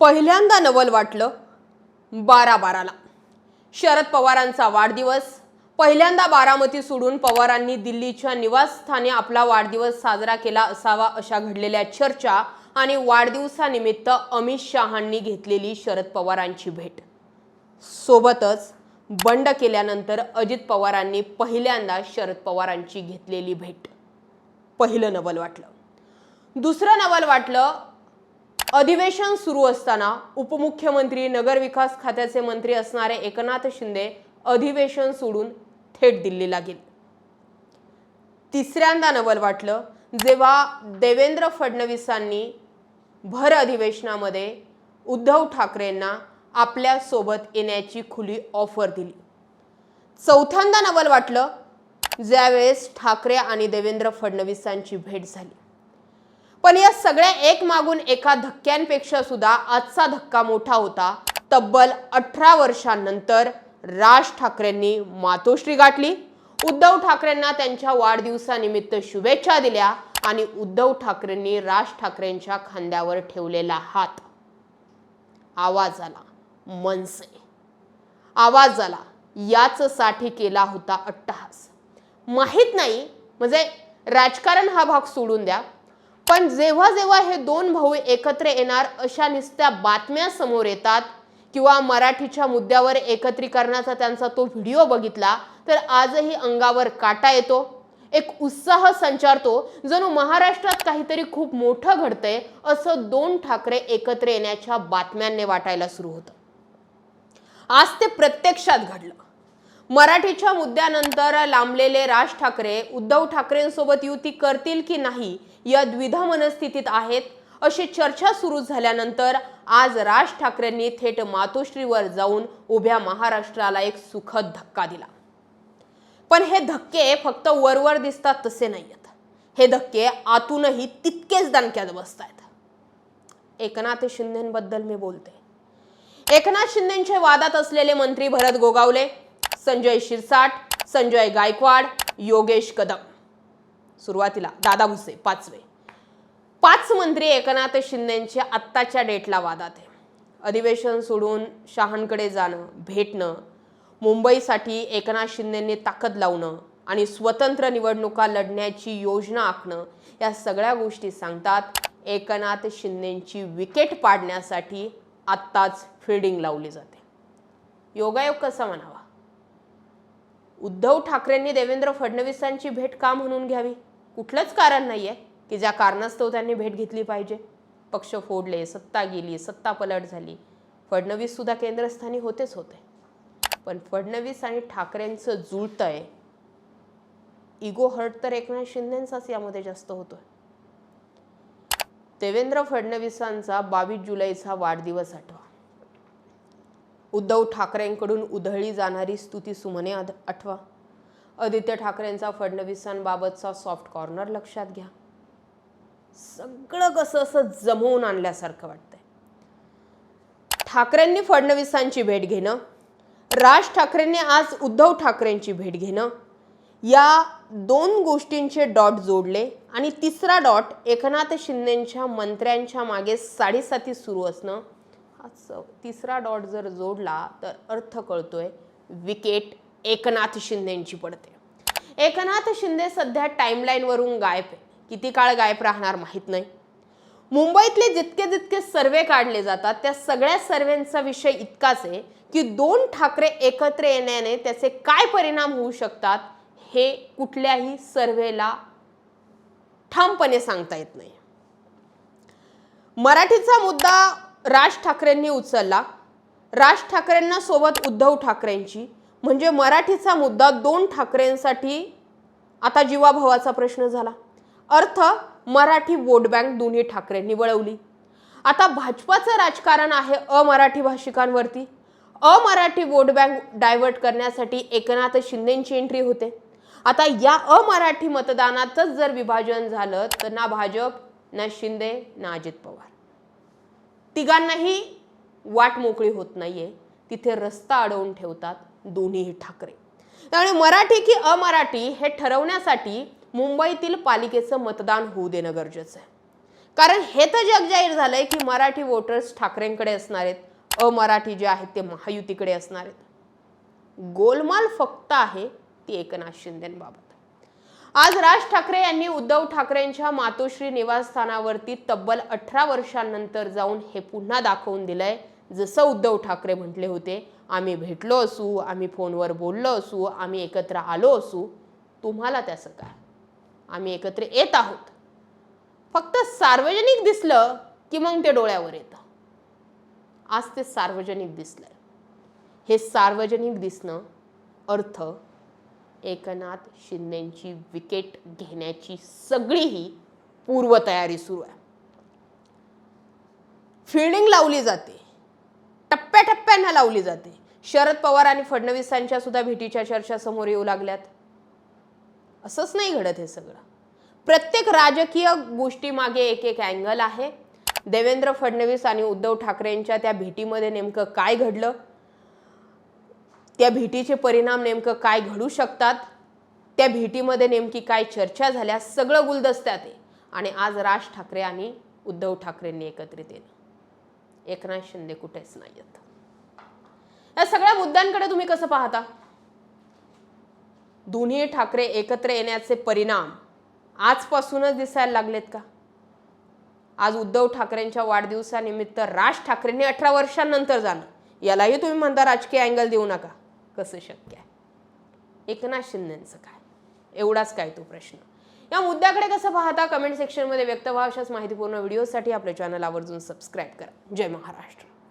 पहिल्यांदा नवल वाटलं बारा बाराला शरद पवारांचा वाढदिवस पहिल्यांदा बारामती सोडून पवारांनी दिल्लीच्या निवासस्थानी आपला वाढदिवस साजरा केला असावा अशा घडलेल्या चर्चा आणि वाढदिवसानिमित्त अमित शहांनी घेतलेली शरद पवारांची भेट. सोबतच बंड केल्यानंतर अजित पवारांनी पहिल्यांदा शरद पवारांची घेतलेली भेट. पहिलं नवल वाटलं. दुसरं नवल वाटलं अधिवेशन सुरू असताना उपमुख्यमंत्री नगरविकास खात्याचे मंत्री असणारे एकनाथ शिंदे अधिवेशन सोडून थेट दिल्लीला गेले. तिसऱ्यांदा नवल वाटलं जेव्हा देवेंद्र फडणवीसांनी भर अधिवेशनामध्ये उद्धव ठाकरेंना आपल्यासोबत येण्याची खुली ऑफर दिली. चौथ्यांदा नवल वाटलं ज्यावेळेस ठाकरे आणि देवेंद्र फडणवीसांची भेट झाली. पण या सगळ्या एक मागून एका धक्क्यांपेक्षा सुद्धा आजचा धक्का मोठा होता. तब्बल अठरा वर्षांनंतर राज ठाकरेंनी मातोश्री गाठली. उद्धव ठाकरेंना त्यांच्या वाढदिवसानिमित्त शुभेच्छा दिल्या आणि उद्धव ठाकरेंनी राज ठाकरेंच्या खांद्यावर ठेवलेला हात. आवाज आला मनसे. आवाज आला याच साठी केला होता अट्टहास. माहीत नाही म्हणजे राजकारण हा भाग सोडून द्या. पण जेव्हा जेव्हा हे दोन भाऊ एकत्र येणार अशा नुसत्या बातम्या समोर येतात किंवा मराठीच्या मुद्द्यावर एकत्रीकरणाचा त्यांचा तो व्हिडिओ बघितला तर आजही अंगावर काटा येतो. एक उत्साह संचारतो जणू महाराष्ट्रात काहीतरी खूप मोठं घडतंय असं दोन ठाकरे एकत्र येण्याच्या बातम्यांनी वाटायला सुरू होतं. आज ते प्रत्यक्षात घडलं. मराठीच्या मुद्द्यानंतर लांबलेले राज ठाकरे उद्धव ठाकरेंसोबत युती करतील की नाही या द्विधा मनस्थितीत आहेत. अशी चर्चा सुरू झाल्यानंतर आज राज ठाकरेंनी थेट मातोश्रीवर जाऊन उभ्या महाराष्ट्राला एक सुखद धक्का दिला. पण हे धक्के फक्त वरवर दिसतात तसे नाही आहेत हे धक्के आतूनही तितकेच दणक्यात बसतायत. एकनाथ शिंदेबद्दल मी बोलते. एकनाथ शिंदेचे वादात असलेले मंत्री भरत गोगावले संजय शिरसाट संजय गायकवाड योगेश कदम. सुरुवातीला दादा भुसे पाचवे. पाच मंत्री एकनाथ शिंदेच्या आत्ताच्या डेटला वादात आहे. अधिवेशन सोडून शहांकडे जाणं भेटणं मुंबईसाठी एकनाथ शिंदेंनी ताकद लावणं आणि स्वतंत्र निवडणुका लढण्याची योजना आखणं या सगळ्या गोष्टी सांगतात एकनाथ शिंदेंची विकेट पाडण्यासाठी आत्ताच फिल्डिंग लावली जाते. योगायोग कसा म्हणावा? उद्धव ठाकरेंनी देवेंद्र फडणवीसांची भेट का म्हणून घ्यावी? कुठलंच कारण नाही आहे की ज्या कारणास्तव त्यांनी भेट घेतली पाहिजे. पक्ष फोडले सत्ता गेली सत्ता पलट झाली. फडणवीससुद्धा केंद्रस्थानी होतेच होते. पण फडणवीस आणि ठाकरेंचं जुळतं आहे इगो हर्ट तर एकनाथ शिंदेंचाच यामध्ये जास्त होतोय. देवेंद्र फडणवीसांचा बावीस जुलैचा वाढदिवस आठवा. उद्धव ठाकरेंकडून उधळली जाणारी स्तुती सुमने आद- आठवा. आदित्य ठाकरेंचा फडणवीसांबाबतचा सॉफ्ट कॉर्नर लक्षात घ्या. सगळं कसं असं जमवून आणल्यासारखं वाटतंय. ठाकरेंनी फडणवीसांची भेट घेणं राज ठाकरेंनी आज उद्धव ठाकरेंची भेट घेणं या दोन गोष्टींचे डॉट जोडले आणि तिसरा डॉट एकनाथ शिंदेच्या मंत्र्यांच्या मागे साडेसाती सुरू असणं हा तिसरा डॉट जर जोडला तर अर्थ कळतोय. विकेट एकनाथ शिंदेची पडते. एकनाथ शिंदे सध्या टाईमलाईनवरून गायब आहे. किती काळ गायब राहणार माहीत नाही. मुंबईतले जितके जितके सर्वे काढले जातात त्या सगळ्या सर्वेंचा विषय इतकाच आहे की दोन ठाकरे एकत्र येण्याने त्याचे काय परिणाम होऊ शकतात हे कुठल्याही सर्वेला ठामपणे सांगता येत नाही. मराठीचा मुद्दा राज ठाकरेंनी उचलला. राज ठाकरेंना सोबत उद्धव ठाकरेंची. म्हणजे मराठीचा मुद्दा दोन ठाकरेंसाठी आता जीवाभावाचा प्रश्न झाला. अर्थ मराठी वोट बँक दोन्ही ठाकरेंनी वळवली. आता भाजपाचं राजकारण आहे अमराठी भाषिकांवरती. अमराठी वोट बँक डायव्हर्ट करण्यासाठी एकनाथ शिंदेची एंट्री होते. आता या अमराठी मतदानातच जर विभाजन झालं तर ना भाजप ना शिंदे ना अजित पवार. तिघांनाही वाट मोकळी होत नाहीये. तिथे रस्ता अडवून ठेवतात दोन्हीही ठाकरे. त्यामुळे मराठी की अमराठी हे ठरवण्यासाठी मुंबईतील पालिकेचं मतदान होऊ देणं गरजेचं आहे. कारण हे तर जग जाहीर झालंय की मराठी वोटर्स ठाकरेंकडे असणार आहेत. अमराठी जे आहेत ते महायुतीकडे असणार आहेत. गोलमाल फक्त आहे ती एकनाथ शिंदेबाबत. आज राज ठाकरे यांनी उद्धव ठाकरेंच्या मातोश्री निवासस्थानावरती तब्बल अठरा वर्षांनंतर जाऊन हे पुन्हा दाखवून दिलंय. जसं उद्धव ठाकरे म्हटले होते आम्ही भेटलो असू आम्ही फोनवर बोललो असू आम्ही एकत्र आलो असू. तुम्हाला त्याचं काय? आम्ही एकत्र येत आहोत. फक्त सार्वजनिक दिसलं की मग ते डोळ्यावर येतं. आज ते सार्वजनिक दिसलंय. हे सार्वजनिक दिसणं अर्थ एकनाथ शिंदेची विकेट घेण्याची सगळीही पूर्वतयारी सुरू आहे. फिल्डिंग लावली जाते. टप्प्याटप्प्यानं लावली जाते. शरद पवार आणि फडणवीसांच्या सुद्धा भेटीच्या चर्चा समोर येऊ लागल्यात. असंच नाही घडत हे सगळं. प्रत्येक राजकीय गोष्टीमागे एक एक अँगल आहे. देवेंद्र फडणवीस आणि उद्धव ठाकरेंच्या त्या भेटीमध्ये नेमकं काय घडलं? त्या भेटीचे परिणाम नेमकं काय घडू शकतात? त्या भेटीमध्ये नेमकी काय चर्चा झाल्या? सगळं गुलदस्त्यात आहे. आणि आज राज ठाकरे आणि उद्धव ठाकरेंनी एकत्रित येणं. एकनाथ शिंदे कुठेच नाही आहेत या सगळ्या मुद्द्यांकडे तुम्ही कसं पाहता? दोन्ही ठाकरे एकत्र येण्याचे परिणाम आजपासूनच दिसायला लागलेत का? आज उद्धव ठाकरेंच्या वाढदिवसानिमित्त राज ठाकरेंनी अठरा वर्षांनंतर जाणं. यालाही तुम्ही म्हणता राजकीय अँगल देऊ नका. कसं शक्य आहे? एकनाथ शिंदेचं काय? एवढाच काय तो प्रश्न. या मुद्द्याकडे कसं पाहता कमेंट सेक्शनमध्ये व्यक्त व्हा अशाच माहितीपूर्ण व्हिडिओसाठी आपल्या चॅनल आवर्जून सबस्क्राईब करा. जय महाराष्ट्र.